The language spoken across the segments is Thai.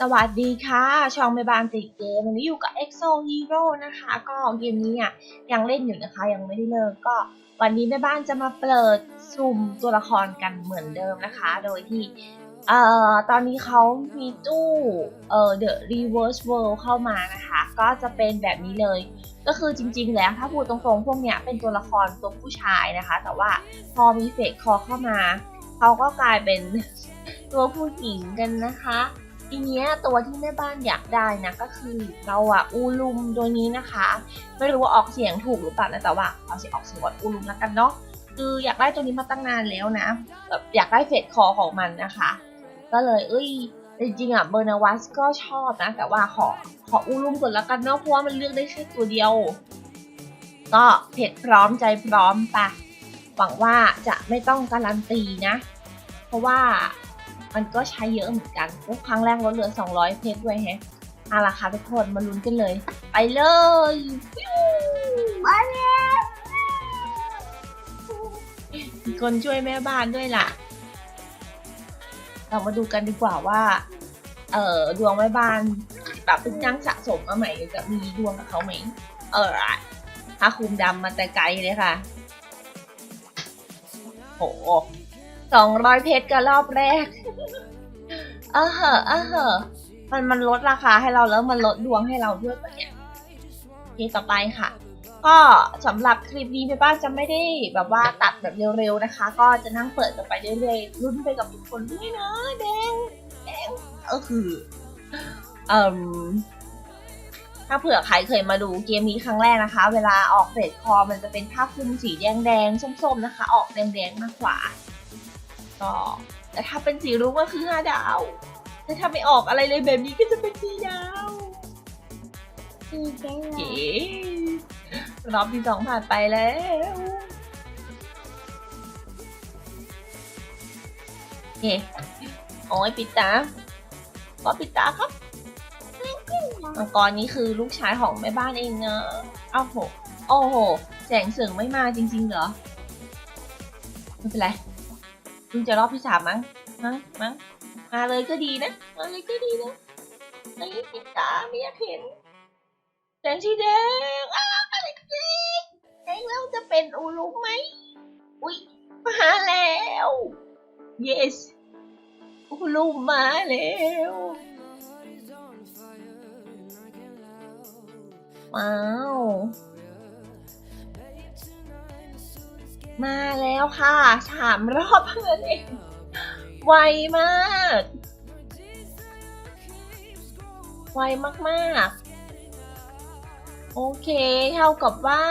สวัสดีค่ะ ช่องแม่บ้านติดเกม วันนี้อยู่กับ EXO Hero นะคะ ก็เกมนี้อะยังเล่นอยู่นะคะ ยังไม่ได้เลิกก็วันนี้แม่บ้านจะมาเปิดสุ่มตัวละครกันเหมือนเดิมนะคะ โดยที่เอ่อตอนนี้เขามีตู้เอ่อ The Reverse World เข้ามานะคะ ก็จะเป็นแบบนี้เลย ก็คือจริง ๆ แล้วถ้าพูดตรงๆ พวกเนี้ยเป็นตัวละครตัวผู้ชายนะคะ แต่ว่าพอมีเฟกคอเข้ามา เขาก็กลายเป็นตัวผู้หญิงกันนะคะ ทีเนี้ยตัวที่แม่บ้านอยากได้นะก็คือเราอะอูลุมตัวนี้นะคะ ไม่รู้ว่าออกเสียงถูกหรือเปล่านะแต่ว่าเอาเสียงออกเสียงว่าอูลุมแล้วกันเนาะคืออยากได้ตัวนี้มาตั้งนานแล้วนะแบบอยากได้เฟดคอของมันนะคะ ก็เลยเอ้ยจริงๆอะเบอร์นาวัสก็ชอบนะ แต่ว่าขอขออูลุมก่อนแล้วกันเนาะเพราะว่ามันเลือกได้แค่ตัวเดียว ก็เผ็ดพร้อมใจพร้อมปะหวังว่าจะไม่ต้องการันตีนะ เพราะว่า มันก็ใช้เยอะเหมือนกันโอ้ครั้งแรกลดเหลือ 200 เพชรด้วยแฮะเอาล่ะค่ะทุกคนมาลุ้นกันเลย ไปเลยมาแล้วมีคนช่วยแม่บ้านด้วยล่ะ เรามาดูกันดีกว่าว่า เอ่อดวงแม่บ้านแบบเป็นจ้างสะสมมาใหม่จะมีดวงกับเขาไหม เออถ้าคุมดำมาแต่ไกลเลยค่ะ โห สองร้อยเพชรกันรอบแรก เออเหอะเออเหอะมันมันลดราคาให้เราแล้วมันลดดวงให้เราด้วยปะเนี่ยโอเคต่อไปค่ะ ก็สำหรับคลิปนี้แม่บ้านจะไม่ได้แบบว่าตัดแบบเร็วๆนะคะ ก็จะนั่งเปิดกันไปเรื่อยๆรุ่นไปกับทุกคนด้วยนะแดงแดงก็คือเอ่มถ้าเผื่อใครเคยมาดูเกมนี้ครั้งแรกนะคะ เวลาออกเฟดคอมันจะเป็นภาพคลุมสีแดงๆส้มๆนะคะ ออกแดงๆมากกว่า ก็แต่ถ้าเป็นสีรุ้งก็คือห้าดาว แต่ถ้าไม่ออกอะไรเลยแบบนี้ก็จะเป็นสีดาวสีแดงเก๋รอบที่สองผ่านไปแล้วโอเคโอ้ยปิดตาก็ปิดตาครับมังกรนี้คือลูกชายของแม่บ้านเองนะอ้าวโห โอ้โห แสงเสริงไม่มาจริงๆเหรอ ไม่เป็นไรเพิ่งจะรอบที่สามมั้ง มั้ง มั้ง มาเลยก็ดีนะ มาเลยก็ดีนะไอ้ปิดตาไม่อยากเห็นแสงสีแดงอ้าวอะไรกันแดงแดงแล้วจะเป็นอูรุไหม อุ้ยมาแล้ว yes อูรุมาแล้วว้าว มาแล้วค่ะสามรอบเพื่อนเองไวมาก ไวมากๆ โอเค เท่ากับว่า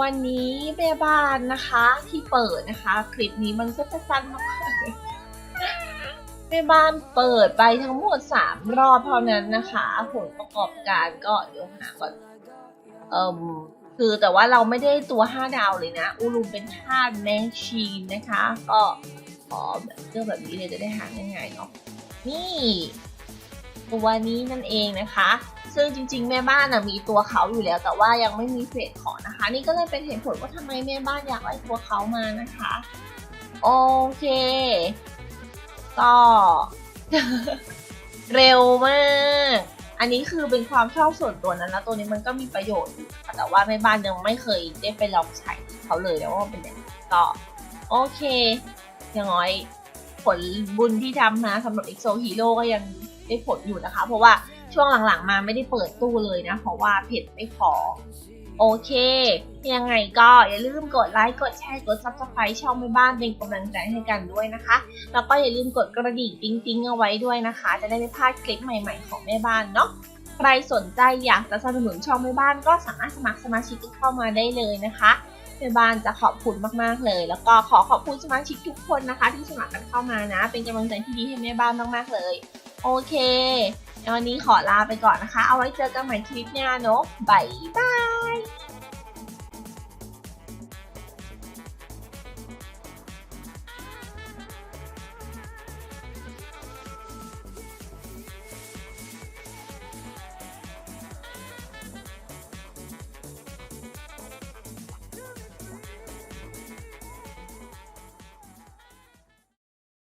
วันนี้แม่บ้านนะคะ ที่เปิดนะคะ คลิปนี้มันก็จะสั้นมากเลยแม่บ้านเปิดไปทั้งหมด3รอบเท่านั้นนะคะ ผลประกอบการก็เดี๋ยวหาก่อนเอ่ม คือแต่ว่าเราไม่ได้ตัว 5 ดาวเลยนะ อูรุมเป็นธาตุแมชชีนนะคะ ก็ขอแบบเลือกแบบนี้เลยจะได้หาง่ายๆเนาะนี่ตัวนี้นั่นเองนะคะ ซึ่งจริง ๆ แม่บ้านนะมีตัวเขาอยู่แล้ว แต่ว่ายังไม่มีเฟสของนะคะ นี่ก็เลยเป็นเหตุผลว่าทำไมแม่บ้านอยากได้ตัวเขามานะคะ โอเคก็เร็วมาก อันนี้คือเป็นความชอบส่วนตัวนั้นแล้วตัวนี้มันก็มีประโยชน์อยู่ค่ะแต่ว่าแม่บ้านยังไม่เคยได้ไปลองใช้เขาเลยแล้ว่าเป็นยังไงก็โอเคอย่างน้อยผลบุญที่ทำนะสำหรับ EXO Hero ก็ยังได้ผลอยู่นะคะ เพราะว่าช่วงหลังๆมาไม่ได้เปิดตู้เลยนะ เพราะว่าเพจไม่พอ โอเค ยังไงก็อย่าลืมกดไลค์ กดแชร์ กด subscribe ช่องแม่บ้านเป็นกำลังใจให้กันด้วยนะคะ แล้วก็อย่าลืมกดกระดิ่งติ๊งๆเอาไว้ด้วยนะคะ จะได้ไม่พลาดคลิปใหม่ ๆ ของแม่บ้านเนาะ ใครสนใจอยากจะสนับสนุนช่องแม่บ้านก็สามารถสมัครสมาชิกเข้ามาได้เลยนะคะแม่บ้านจะขอบคุณมากๆเลย แล้วก็ขอขอบคุณสมาชิกทุกคนนะคะ ที่สมัครกันเข้ามานะ เป็นกำลังใจที่ดีให้แม่บ้านมากๆเลย โอเควันนี้ขอลาไปก่อนนะคะ เอาไว้เจอกันใหม่คลิปหน้าเนาะบ๊ายบาย